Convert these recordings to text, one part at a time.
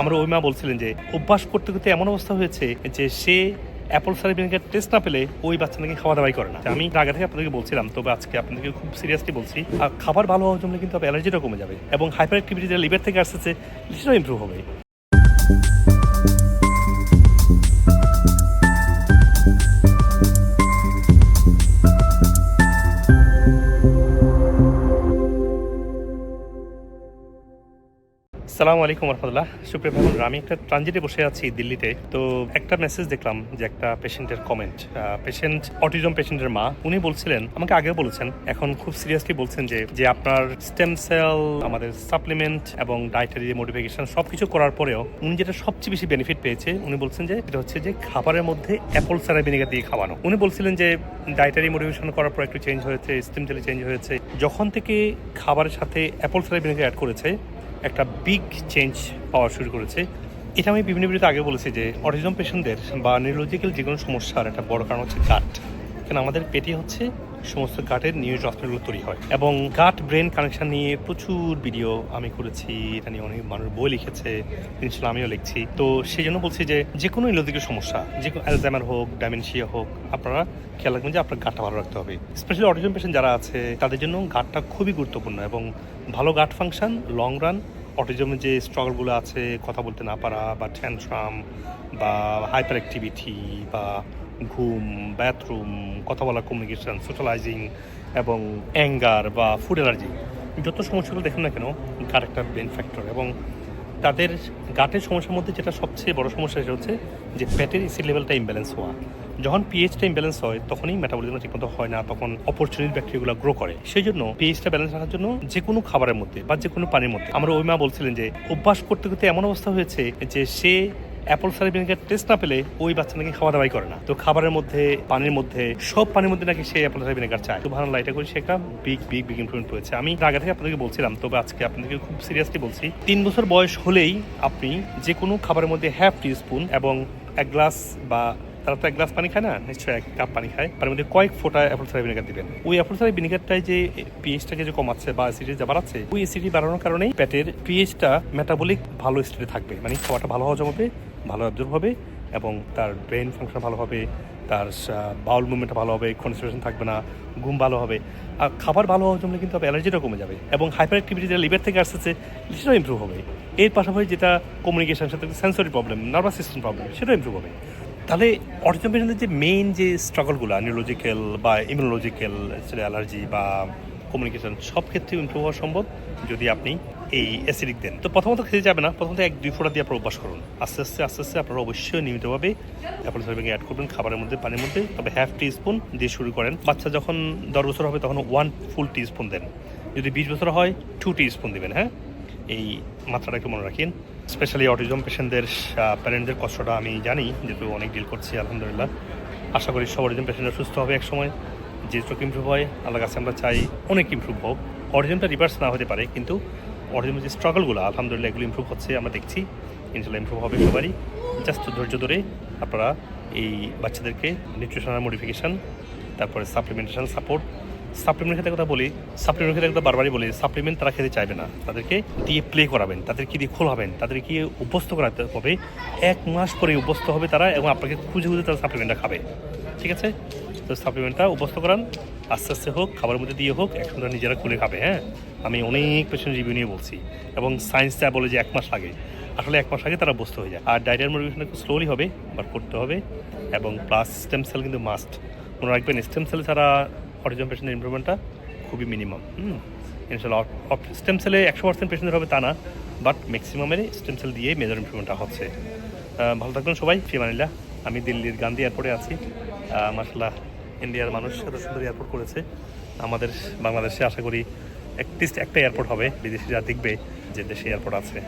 আমরা ওই মা বলছিলেন যে, অভ্যাস করতে করতে এমন অবস্থা হয়েছে যে, সে অ্যাপল সারি ভিনেগার টেস্ট না পেলে ওই বাচ্চা নাকি খাওয়া দাওয়াই করে না। আমি আগে থেকে আপনাদেরকে বলছিলাম, তবে আজকে আপনাদেরকে খুব সিরিয়াসলি বলছি, আর খাবার ভালো হওয়ার জন্য কিন্তু অ্যালার্জিটা কমে যাবে এবং হাইপার অ্যাক্টিভিটি যেটা লিভার থেকে আসতেছে, সেটাও ইম্প্রুভ হবে। সালামু আলাইকুম রহমতুল্লাহ সুপ্রিয় ভাবুন আমি একটা ট্রানজিটে বসে আছি দিল্লিতে। তো একটা মেসেজ দেখলাম যে একটা পেশেন্টের কমেন্ট পেশেন্ট অটিজম পেশেন্টের মা, উনি বলছিলেন, আমাকে আগেও বলেছেন, এখন খুব সিরিয়াসলি বলছেন যে যে আপনার স্টেম সেল আমাদের সাপ্লিমেন্ট এবং ডায়েটারি মডিফিকেশন সব কিছু করার পরেও উনি যেটা সবচেয়ে বেশি বেনিফিট পেয়েছে, উনি বলছেন যে, এটা হচ্ছে যে খাবারের মধ্যে অ্যাপল সারা ভিনেগার দিয়ে খাওয়ানো। উনি বলছিলেন যে ডায়েটারি মডিফিকেশন করার পর একটু চেঞ্জ হয়েছে স্টেম সেলে চেঞ্জ হয়েছে। যখন থেকে খাবারের সাথে অ্যাপল সারা ভিনেগার অ্যাড করেছে একটা বিগ চেঞ্জ পাওয়া শুরু করেছে। এটা আমি বিভিন্ন ভিডিওতে আগে বলেছি যে অটিজম পেশেন্টদের বা নিউরোলজিক্যাল যে কোনো সমস্যার একটা বড় কারণ হচ্ছে গাট কেন আমাদের পেটে হচ্ছে সমস্ত গাটের নিউজ হসপিটালগুলো তৈরি হয়। এবং গাট ব্রেন কানেকশন নিয়ে প্রচুর ভিডিও আমি করেছি, এটা নিয়ে অনেক মানুষ বই লিখেছে ইনশাল্লাহ আমিও লিখছি। তো সেই জন্য বলছি যে যে কোনো নিউরোলজিক্যাল সমস্যা যে কোনো অ্যালজাইমার হোক ডাইমেনশিয়া হোক, আপনারা খেয়াল রাখবেন যে আপনার গাটটা ভালো রাখতে হবে। স্পেশালি অটিজম পেশেন্ট যারা আছে, তাদের জন্য গাটটা খুবই গুরুত্বপূর্ণ এবং ভালো গাট ফাংশন লং রান অটিজমের যে স্ট্রাগলগুলো আছে, কথা বলতে না পারা বা ট্যান্ট্রাম বা হাইপার অ্যাক্টিভিটি বা ঘুম বাথরুম কথা বলা কমিউনিকেশন সোশ্যালাইজিং এবং অ্যাঙ্গার বা ফুড অ্যালার্জি যত সমস্যাগুলো দেখেন না কেন গাট একটা ব্রেন ফ্যাক্টর এবং তাদের গাটের সমস্যার মধ্যে যেটা সবচেয়ে বড় সমস্যা সেটা হচ্ছে যে ফ্যাটের এসিড লেভেলটা ইমব্যালেন্স হওয়া। যখন পিএইচটা ইমব্যালেন্স হয়, তখনই মেটাবলিজম ঠিকমতো হয় না, তখন অপরচুনিটি ব্যাকটেরিয়াগুলো গ্রো করে। সেই জন্য পিএইচটা ব্যালেন্স রাখার জন্য যে কোনো খাবারের মধ্যে বা যে কোনো পানির মধ্যে, আমরা ওই মা বলছিলেন যে অভ্যাস করতে করতে এমন অবস্থা হয়েছে যে সে অ্যাপল সাইডার ভিনেগার টেস্ট না পেলে ওই বাচ্চা নাকি খাওয়া দাওয়াই করে না। তো খাবারের মধ্যে, পানির মধ্যে, সব পানির মধ্যে নাকি সে অ্যাপল সাইডার ভিনেগার চায় তো ভালো লাইটা করে সে একটা বিগ বিগ বিগ ইমপ্রুভমেন্ট হয়েছে আমি আগে থেকে আপনাদেরকে বলছিলাম, তবে আজকে আপনাদেরকে খুব সিরিয়াসলি বলছি, তিন বছর বয়স হলেই আপনি যে কোনো খাবারের মধ্যে হ্যাফ টি স্পুন এবং এক গ্লাস বা, তারা তো এক গ্লাস পানি খায় না, নিশ্চয়ই এক কাপ পানি খায়, তার মধ্যে কয়েক ফোঁটা অ্যাপল সাইডার ভিনেগার দিবেন। ওই অ্যাপল সাইডার ভিনেগারটাই যে পিএইচটাকে যে কমাচ্ছে বা অ্যাসিডি যা বাড়াচ্ছে, ওই অ্যাসিডি বাড়ানোর কারণেই পেটের পিএইচটা মেটাবলিক ভালো স্টেটে থাকবে। মানে খাওয়াটা ভালো হজম হবে ভালো অ্যাবজর্ব হবে এবং তার ব্রেন ফাংশন ভালো হবে, তার বাউল মুভমেন্টটা ভালো হবে কনসেন্ট্রেশন থাকবে না, ঘুম ভালো হবে। আর খাবার ভালো হওয়ার জন্য কিন্তু অ্যালার্জিটা কমে যাবে এবং হাইপার অ্যাক্টিভিটি যেটা লিভার থেকে আসতেছে, সেটাও ইমপ্রুভ হবে। এর পাশাপাশি যেটা কমিউনিকেশন সাথে sensory problem nervous system problem সেটাও ইমপ্রুভ হবে। তাহলে অটিজম যে মেইন যে স্ট্রাগলগুলো নিউরোলজিক্যাল বা ইমিউনোলজিক্যাল সেটা অ্যালার্জি বা কমিউনিকেশন সব ক্ষেত্রে ইমপ্রুভ হওয়া সম্ভব যদি আপনি এই অ্যাসিডিক দেন তো প্রথমত খেতে যাবে না, প্রথমত এক, দুই ফোঁটা দিয়ে আপনার অভ্যাস করুন। আস্তে আস্তে আস্তে আস্তে আপনারা অবশ্যই নিয়মিতভাবে অ্যাপল সার্ভিং অ্যাড করবেন খাবারের মধ্যে, পানির মধ্যে। তবে হাফ টি স্পুন দিয়ে শুরু করেন। বাচ্চা যখন দশ বছর হবে তখন ওয়ান ফুল টি স্পুন দেন। যদি বিশ বছর হয় টু টি স্পুন দেবেন হ্যাঁ? এই মাত্রাটা একটু মনে রাখেন। স্পেশালি অটিজম পেশেন্টদের প্যারেন্টদের কষ্টটা আমি জানি, যেহেতু অনেক ডিল করছি, আলহামদুলিল্লাহ। আশা করি সব অটিজম পেশেন্টরা সুস্থ হবে এক সময়। যে চোখ ইমপ্রুভ হয় আল্লাহ কাছে আমরা চাই অনেক ইমপ্রুভ হোক। অরিজিনটা রিভার্স না হতে পারে, কিন্তু অরিজিনাল যে স্ট্রাগলগুলো আলহামদুলিল্লাহ এগুলো ইমপ্রুভ হচ্ছে, আমরা দেখছি। ইনশাল্লাহ ইমপ্রুভ হবে সবারই। জাস্ট ধৈর্য ধরে আপনারা এই বাচ্চাদেরকে নিউট্রিশনাল মডিফিকেশান তারপরে সাপ্লিমেন্টেশন সাপোর্ট সাপ্লিমেন্ট খেতে কথা বলি সাপ্লিমেন্ট খেতে কথা বারবারই বলি সাপ্লিমেন্ট তারা খেতে চাইবে না। তাদেরকে দিয়ে প্লে করাবেন তাদেরকে দিয়ে খোলাবেন তাদেরকে অভ্যস্ত করাতে হবে? এক মাস পরে অভ্যস্ত হবে তারা এবং আপনাকে খুঁজে খুঁজে তারা সাপ্লিমেন্টটা খাবে। ঠিক আছে? তো সাপ্লিমেন্টটা অভ্যস্ত করান, আস্তে আস্তে হোক, খাবারের মধ্যে দিয়ে হোক একসঙ্গে নিজেরা খুলে খাবে হ্যাঁ? আমি অনেক পেশেন্ট রিভিউ নিয়ে বলছি। এবং সায়েন্স সায়েন্সটা বলে যে এক মাস আগে, আসলে এক মাস আগে তারা অভ্যস্ত হয়ে যায়। আর ডায়রিয়ার মোটিভেশন একটু স্লোলি হবে বাট করতে হবে। এবং প্লাস স্টেম সেল কিন্তু মাস্ট মনে রাখবেন স্টেম সেল ছাড়া অটিজম পেশেন্টের ইমপ্রুভমেন্টটা খুবই মিনিমাম হুম, ইনশাল্লাহ স্টেম সেলে একশো পার্সেন্ট পেশেন্টের হবে তা না বাট ম্যাক্সিমামের স্টেম সেল দিয়ে মেজর ইমপ্রুভমেন্টটা হচ্ছে। ভালো থাকবেন সবাই ফিমানিল্লাহ আমি দিল্লির গান্ধী এয়ারপোর্টে আছি। মাসাল্লাহ ইন্ডিয়ার মানুষ এত সুন্দর এয়ারপোর্ট করেছে। আমাদের বাংলাদেশে আশা করি অ্যাটলিস্ট একটা এয়ারপোর্ট হবে বিদেশিরা দেখবে যে দেশে এয়ারপোর্ট আছে।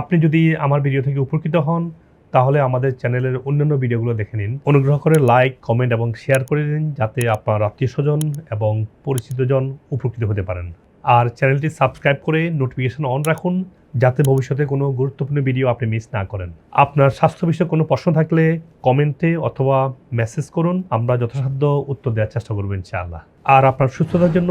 আপনি যদি আমার ভিডিও থেকে উপকৃত হন, তাহলে আমাদের চ্যানেলের অন্যান্য ভিডিওগুলো দেখে নিন। অনুগ্রহ করে লাইক, কমেন্ট এবং শেয়ার করে দিন, যাতে আপনার আত্মীয় স্বজন এবং পরিচিতজন উপকৃত হতে পারেন। আর চ্যানেলটি সাবস্ক্রাইব করে নোটিফিকেশন অন রাখুন, যাতে ভবিষ্যতে কোনো গুরুত্বপূর্ণ ভিডিও আপনি মিস না করেন। আপনার স্বাস্থ্য বিষয়ে কোনো প্রশ্ন থাকলে কমেন্টে অথবা মেসেজ করুন, আমরা যথাসাধ্য উত্তর দেওয়ার চেষ্টা করব ইনশাআল্লাহ। আর আপনার সুস্থতার জন্য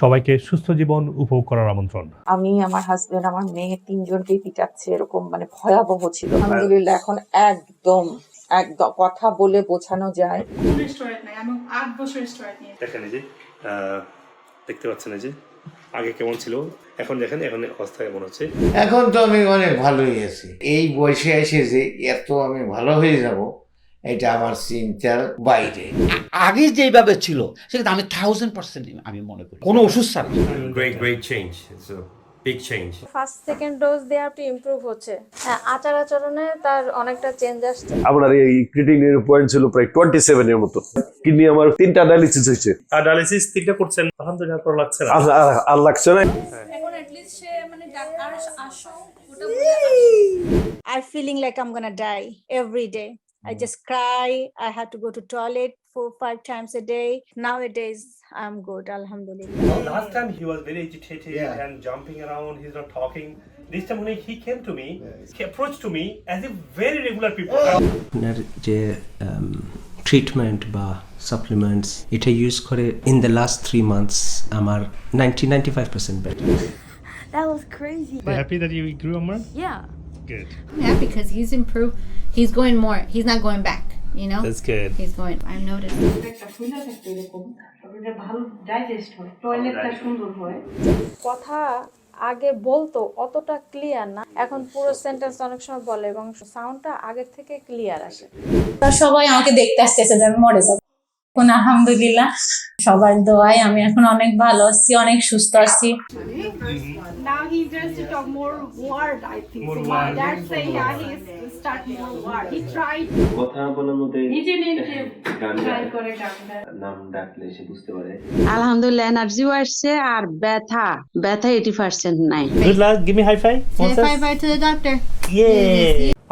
সবাইকে সুস্থ জীবন উপভোগ করার আমন্ত্রণ। আমি আমার হাজবেন্ড আমার মেয়ে তিনজনকে পিটাচ্ছে এরকম মানে ভয়াবহ ছিল। আলহামদুলিল্লাহ এখন একদম একদম কথা বলে বোঝানো যায়। কোনো আমি আট বছর দেখেন এই যে দেখতে পাচ্ছেন এই যে আগে কেমন ছিল? এখন দেখেন এখন অবস্থা কেমন হচ্ছে। এখন তো আমি অনেক ভালোই আছি। এই বয়সে এসে যে এত আমি ভালো হয়ে যাব এটা আমার চিন্তার বাইরে। আগে যেভাবে ছিল সেটা আমি থাউজেন্ড পার্সেন্ট আমি মনে করি। কোনো ওষুধ ছাড়া। Change. It's a big change. First second dose দেওয়ার একটু ইমপ্রুভ হচ্ছে। হ্যাঁ আচার আচরণে তার অনেকটা চেঞ্জ আসছে। আপনার এই ক্রিটিনের পয়েন্ট ছিল প্রায় টোয়েন্টি সেভেনের মতো। কিডনি আমার তিনটা ডায়ালিসিস হয়েছে। আর ডায়ালিসিস তিনটা করছেন আলহামদুলিল্লাহ ভালো লাগছে না। আর লাগছে না। এখন অ্যাটলিস্ট সে মানে আর আসো ওটা I'm feeling like I'm gonna die every day. I just cry. I had to go to toilet four, five times a day. Nowadays, I'm good, alhamdulillah. Last time he was very agitated and jumping around, he's not talking. This time when he came to me, he approached to me as if very regular people. আপনার যে treatment বা supplements এটা use করে in the last three months আমার ninety ninety five percent better That was crazy. happy that you grew a man? Yeah. Good. Yeah, because he's improved. He's going more. He's not going back. You know. That's good. He's going. I've noticed. কথা আগে বলতো অতটা clear না এখন পুরো sentence অনেক সময় বলে এবং সাউন্ডটা আগের থেকে ক্লিয়ার আসে তা সবাই আমাকে দেখতে আসতেছে যে আমি মরে যাব এখন আলহামদুলিল্লাহ। সবার দোয়ায় আমি এখন অনেক ভালো আছি অনেক সুস্থ আছি। আলহামদুলিল্লাহ এনার্জিও আসছে আর ব্যথা ব্যথা এইটি পার্সেন্ট নাই।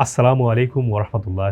আসসালামু আলাইকুম ওরহামতুল্লাহ